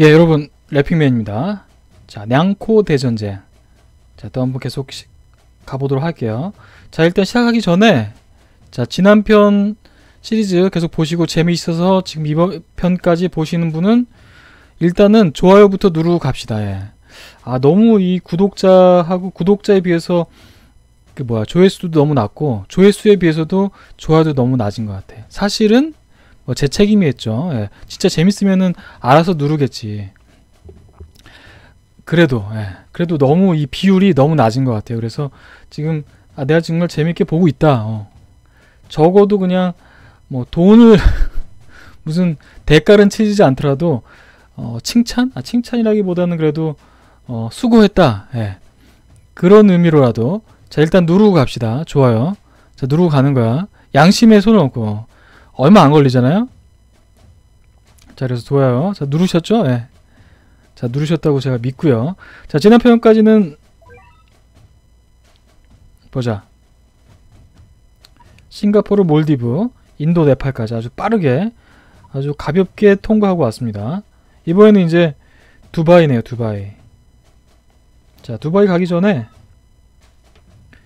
예, 여러분 래핑맨입니다. 자, 냥코 대전제. 자, 또 한번 계속 시, 가보도록 할게요. 자, 일단 시작하기 전에 자, 지난 편 시리즈 계속 보시고 재미있어서 지금 이번 편까지 보시는 분은 일단은 좋아요부터 누르고 갑시다. 예. 아, 너무 이 구독자하고 구독자에 비해서 그 뭐야, 조회수도 너무 낮고 조회수에 비해서도 좋아요도 너무 낮은 것 같아. 사실은 뭐제 책임이겠죠. 예. 진짜 재밌으면은 알아서 누르겠지. 그래도 예. 그래도 너무 이 비율이 너무 낮은 것 같아요. 그래서 지금 아 내가 정말 재밌게 보고 있다. 어. 적어도 그냥 뭐 돈을 무슨 대가는 치지 않더라도 어, 칭찬? 아 칭찬이라기보다는 그래도 어, 수고했다. 예. 그런 의미로라도 자 일단 누르고 갑시다. 좋아요. 자 누르고 가는 거야. 양심에 손을 얹고 얼마 안 걸리잖아요. 자 그래서 좋아요. 자 누르셨죠? 예. 자 누르셨다고 제가 믿고요. 자 지난 편까지는 보자. 싱가포르, 몰디브, 인도, 네팔까지 아주 빠르게 아주 가볍게 통과하고 왔습니다. 이번에는 이제 두바이네요. 두바이. 자 두바이 가기 전에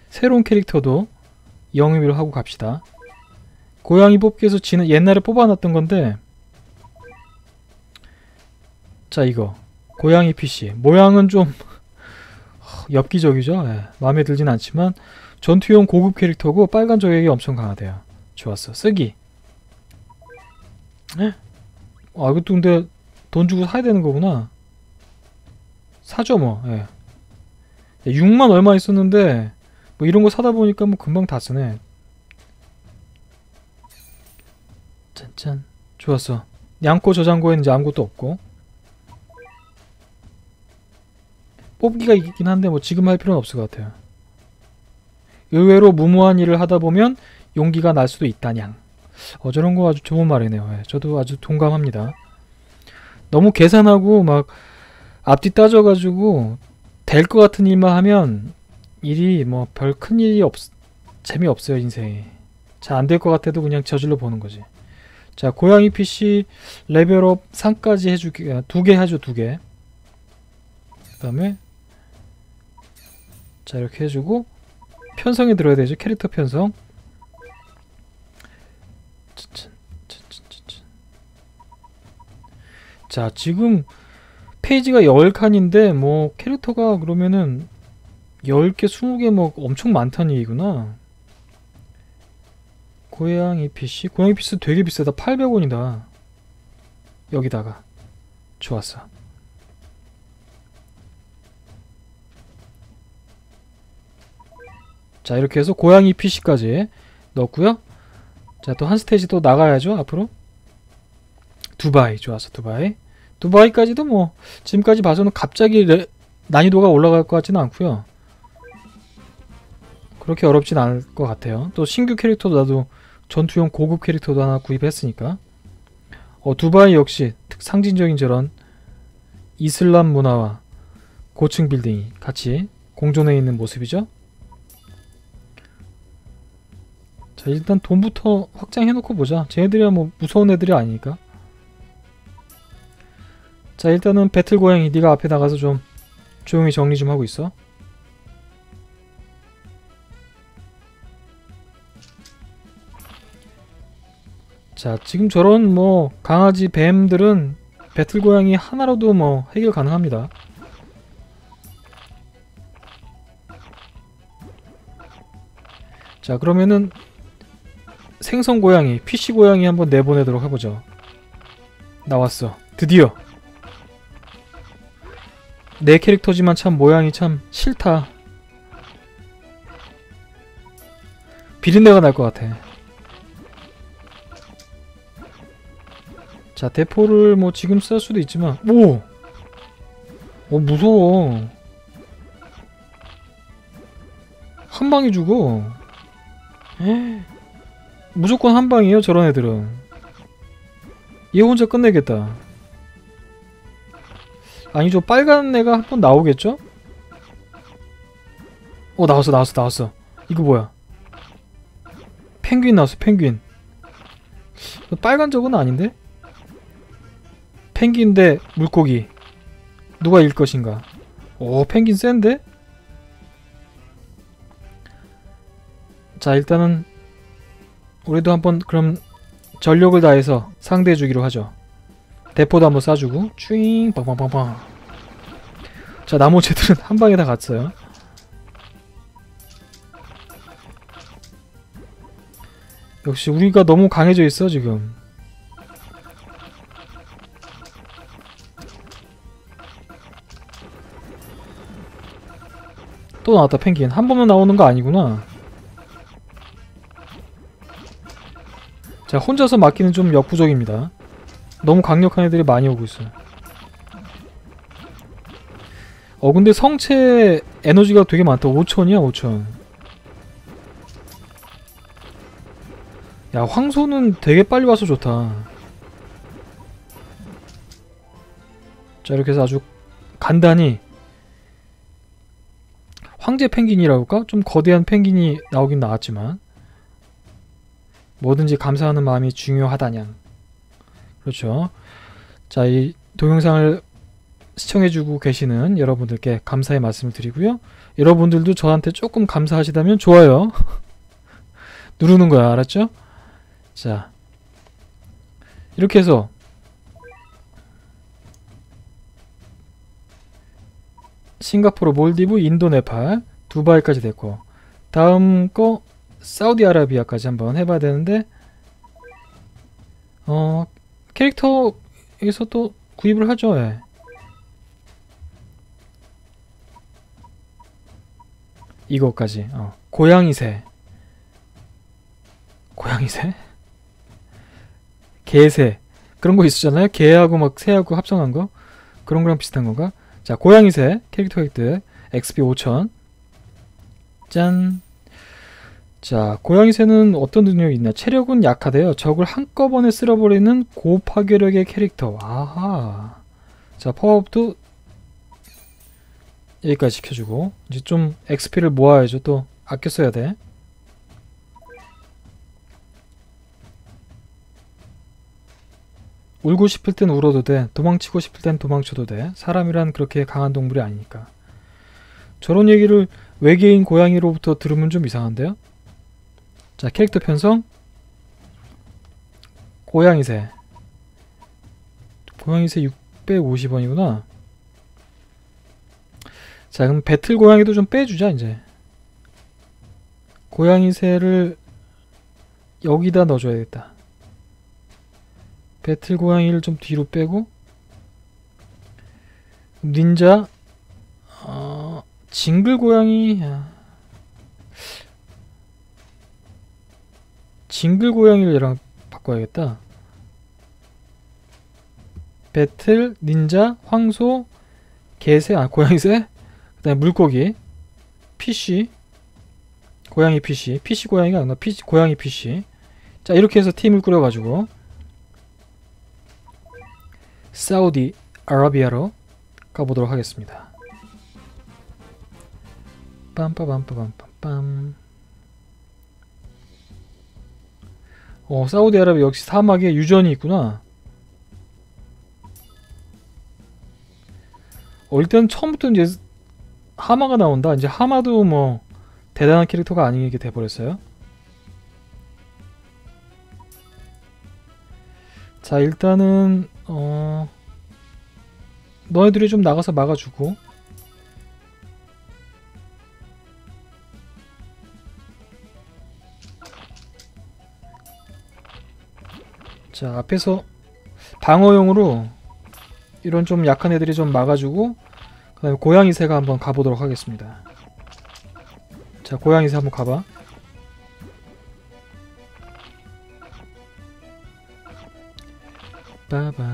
새로운 캐릭터도 영입을 하고 갑시다. 고양이 뽑기에서 지는 옛날에 뽑아놨던 건데. 자 이거. 고양이 PC 모양은 좀 엽기적이죠? 예, 마음에 들진 않지만 전투용 고급 캐릭터고 빨간 저격이 엄청 강하대요. 좋았어. 쓰기. 예? 아 이것도 근데 돈 주고 사야 되는 거구나. 사죠 뭐. 예. 6만 얼마 있었는데 뭐 이런 거 사다 보니까 뭐 금방 다 쓰네 짠짠. 좋았어. 양코 저장고에는 이제 아무것도 없고. 뽑기가 있긴 한데 뭐 지금 할 필요는 없을 것 같아요. 의외로 무모한 일을 하다 보면 용기가 날 수도 있다냥. 어 저런 거 아주 좋은 말이네요. 예, 저도 아주 동감합니다. 너무 계산하고 막 앞뒤 따져가지고 될 것 같은 일만 하면 일이 뭐 별 큰 일이 없 재미없어요 인생이. 잘 안 될 것 같아도 그냥 저질러 보는 거지 자 고양이 PC 레벨업 3까지 해주기 두개 해줘 두개. 그 다음에 자 이렇게 해주고 편성에 들어야 되죠 캐릭터 편성. 자 지금 페이지가 10칸인데 뭐 캐릭터가 그러면은 10개 20개 뭐 엄청 많다는 얘기구나 고양이 PC? 고양이 PC 되게 비싸다. 800원이다. 여기다가. 좋았어. 자 이렇게 해서 고양이 PC까지 넣었고요. 자 또 한 스테이지 또 나가야죠 앞으로. 두바이. 좋았어 두바이. 두바이까지도 뭐 지금까지 봐서는 갑자기 레, 난이도가 올라갈 것 같지는 않고요 그렇게 어렵진 않을 것 같아요. 또 신규 캐릭터도 나도 전투용 고급 캐릭터도 하나 구입했으니까. 어, 두바이 역시 상징적인 저런 이슬람 문화와 고층 빌딩이 같이 공존해 있는 모습이죠? 자 일단 돈부터 확장해놓고 보자. 쟤네들이야 뭐 무서운 애들이 아니니까. 자 일단은 배틀 고양이 네가 앞에 나가서 좀 조용히 정리 좀 하고 있어 자 지금 저런 뭐 강아지 뱀들은 배틀 고양이 하나로도 뭐 해결 가능합니다 자 그러면은 생선 고양이, PC 고양이 한번 내보내도록 해보죠. 나왔어. 드디어. 내 캐릭터지만 참 모양이 참 싫다. 비린내가 날 것 같아. 자, 대포를 뭐 지금 쓸 수도 있지만 오! 어 무서워. 한 방에 죽어. 무조건 한 방이에요 저런 애들은 얘 혼자 끝내겠다 아니죠 빨간 애가 한 번 나오겠죠? 어 나왔어 나왔어 나왔어 이거 뭐야 펭귄 나왔어 펭귄 빨간 적은 아닌데? 펭귄 대 물고기. 누가 이길 것인가? 오 펭귄 센데? 자 일단은 우리도 한번 그럼 전력을 다해서 상대해 주기로 하죠. 대포도 한번 쏴주고 쭈잉 빵빵빵빵. 자 나머지들은 한 방에 다 갔어요. 역시 우리가 너무 강해져 있어 지금 또 나왔다 펭귄. 한 번만 나오는 거 아니구나. 자 혼자서 막기는 좀 역부족입니다. 너무 강력한 애들이 많이 오고 있어요. 어 근데 성체 에너지가 되게 많다. 5천이야 5천. 야 황소는 되게 빨리 와서 좋다. 자 이렇게 해서 아주 간단히 황제 펭귄이라고 할까? 좀 거대한 펭귄이 나오긴 나왔지만 뭐든지 감사하는 마음이 중요하다냥 그렇죠 자 이 동영상을 시청해주고 계시는 여러분들께 감사의 말씀을 드리고요 여러분들도 저한테 조금 감사하시다면 좋아요 누르는 거야 알았죠? 자 이렇게 해서 싱가포르, 몰디브, 인도, 네팔, 두바이까지 됐고 다음 거 사우디아라비아까지 한번 해봐야 되는데 어 캐릭터에서 또 구입을 하죠 예. 이거까지 어. 고양이새. 고양이새? 개새. 그런 거 있었잖아요. 개하고 막 새하고 합성한 거? 그런 거랑 비슷한 건가 자 고양이새 캐릭터 획득 XP 5000 짠. 자, 고양이새는 어떤 능력이 있나? 체력은 약하대요. 적을 한꺼번에 쓸어버리는 고파괴력의 캐릭터. 아하. 자, 파워업도 여기까지 시켜주고 이제 좀 XP를 모아야죠. 또 아껴 써야 돼. 울고 싶을 땐 울어도 돼. 도망치고 싶을 땐 도망쳐도 돼. 사람이란 그렇게 강한 동물이 아니니까. 저런 얘기를 외계인 고양이로부터 들으면 좀 이상한데요? 자, 캐릭터 편성. 고양이새. 고양이새 650원이구나. 자, 그럼 배틀 고양이도 좀 빼주자, 이제. 고양이새를 여기다 넣어줘야겠다. 배틀 고양이를 좀 뒤로 빼고. 닌자 어, 징글 고양이 징글 고양이를 얘랑 바꿔야겠다. 배틀 닌자 황소 개새 아 고양이새? 그 다음에 물고기 PC 고양이 PC PC 고양이가 아니라 PC, 고양이 PC 자 이렇게 해서 팀을 꾸려가지고 사우디 아라비아로 가보도록 하겠습니다. 빰빠밤빠밤빰빰 어 사우디아라비아 역시 사막에 유전이 있구나. 어 일단 처음부터 이제 하마가 나온다. 이제 하마도 뭐 대단한 캐릭터가 아니게 돼버렸어요. 자 일단은 어 너희들이 좀 나가서 막아주고. 자 앞에서 방어용으로 이런 좀 약한 애들이 좀 막아주고 그 다음에 고양이 새가 한번 가보도록 하겠습니다. 자 고양이 새 한번 가봐 빠바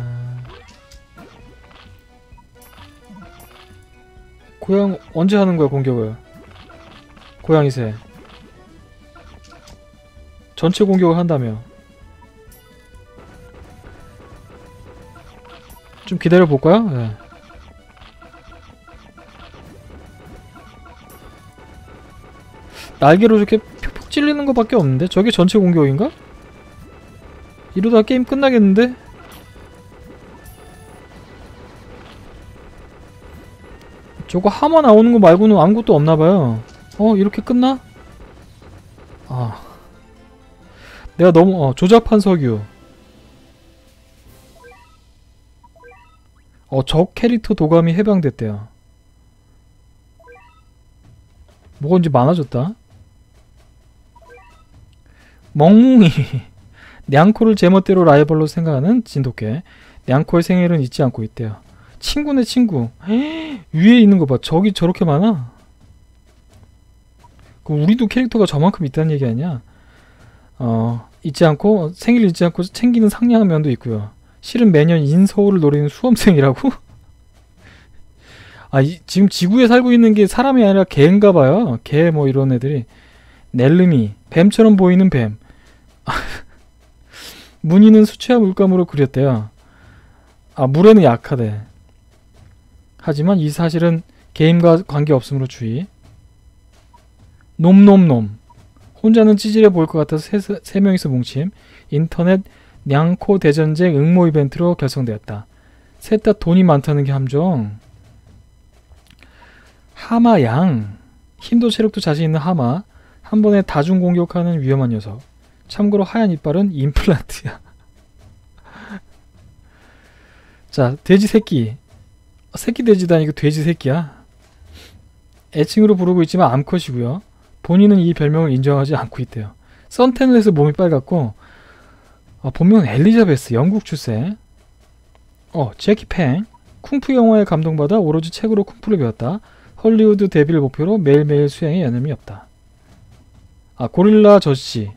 고양 언제 하는 거야 공격을 고양이 새 전체 공격을 한다며 좀 기다려 볼까요? 네. 날개로 이렇게 푹푹 찔리는 것밖에 없는데 저게 전체 공격인가? 이러다 게임 끝나겠는데? 저거 하마 나오는 거 말고는 아무것도 없나봐요 어 이렇게 끝나? 아 내가 너무 어, 조잡한 석유 어, 적 캐릭터 도감이 해방됐대요. 뭐가 이제 많아졌다. 멍뭉이 냥코를 제멋대로 라이벌로 생각하는 진돗개 냥코의 생일은 잊지 않고 있대요. 친구네 친구 헤, 위에 있는 거 봐. 저기 저렇게 많아. 그 우리도 캐릭터가 저만큼 있다는 얘기 아니야? 어 잊지 않고 생일 잊지 않고 챙기는 상냥한 면도 있고요. 실은 매년 인서울을 노리는 수험생이라고? 아, 이, 지금 지구에 살고 있는 게 사람이 아니라 개인가 봐요. 개 뭐 이런 애들이. 넬름이, 뱀처럼 보이는 뱀. 무늬는 수채화 물감으로 그렸대요. 아, 물에는 약하대. 하지만 이 사실은 게임과 관계없으므로 주의. 놈놈놈. 혼자는 찌질해 보일 것 같아서 세, 세 명이서 뭉침. 인터넷 냥코 대전쟁 응모 이벤트로 결성되었다. 셋 다 돈이 많다는 게 함정. 하마양. 힘도 체력도 자신 있는 하마. 한 번에 다중 공격하는 위험한 녀석. 참고로 하얀 이빨은 임플란트야. 자, 돼지 새끼. 새끼 돼지도 아니고 돼지 새끼야. 애칭으로 부르고 있지만 암컷이고요. 본인은 이 별명을 인정하지 않고 있대요. 선탠을해서 몸이 빨갛고 어, 본명은 엘리자베스, 영국 출생. 어, 제키 팽. 쿵푸 영화에 감동받아 오로지 책으로 쿵푸를 배웠다. 헐리우드 데뷔를 목표로 매일매일 수행에 여념이 없다. 아, 고릴라 저씨.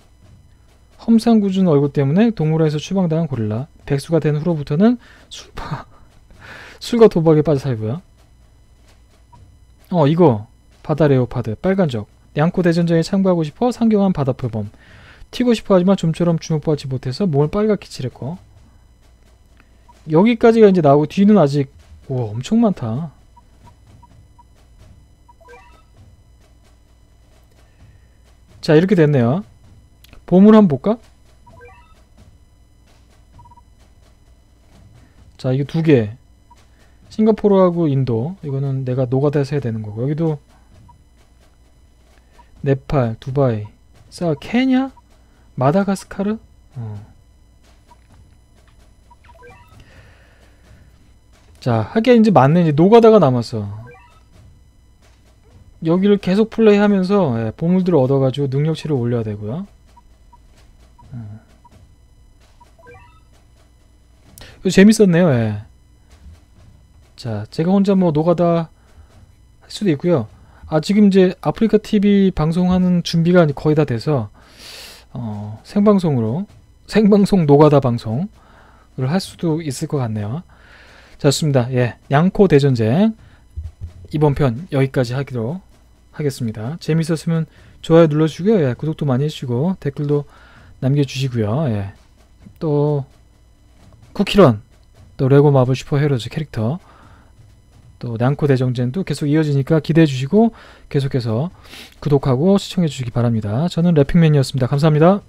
험상궂은 얼굴 때문에 동물원에서 추방당한 고릴라. 백수가 된 후로부터는 술파, 술과 도박에 빠져 살고요. 어, 이거. 바다 레오파드, 빨간 적. 냥코 대전쟁에 참가하고 싶어 상경한 바다 표범. 튀고 싶어 하지만 좀처럼 주목받지 못해서 몸을 빨갛게 칠했고 여기까지가 이제 나오고 뒤는 아직 와 엄청 많다 자 이렇게 됐네요 보물 한번 볼까? 자 이게 두개 싱가포르하고 인도 이거는 내가 노가다에서 해야 되는 거고 여기도 네팔, 두바이, 사 케냐? 마다가스카르? 어. 자, 하게 이제 맞네. 이제 노가다가 남았어. 여기를 계속 플레이하면서 예, 보물들을 얻어가지고 능력치를 올려야 되고요. 어. 재밌었네요. 예. 자, 제가 혼자 뭐 노가다 할 수도 있고요. 아, 지금 이제 아프리카 TV 방송하는 준비가 거의 다 돼서 어, 생방송으로 생방송 노가다 방송을 할 수도 있을 것 같네요. 자, 좋습니다. 예, 양코 대전쟁 이번 편 여기까지 하기로 하겠습니다. 재밌었으면 좋아요 눌러주고요. 예, 구독도 많이 해주시고 댓글도 남겨주시고요. 예, 또 쿠키런 또 레고 마블 슈퍼 헤로즈 캐릭터 또 냥코 대정전도 계속 이어지니까 기대해 주시고 계속해서 구독하고 시청해 주시기 바랍니다. 저는 래핑맨이었습니다. 감사합니다.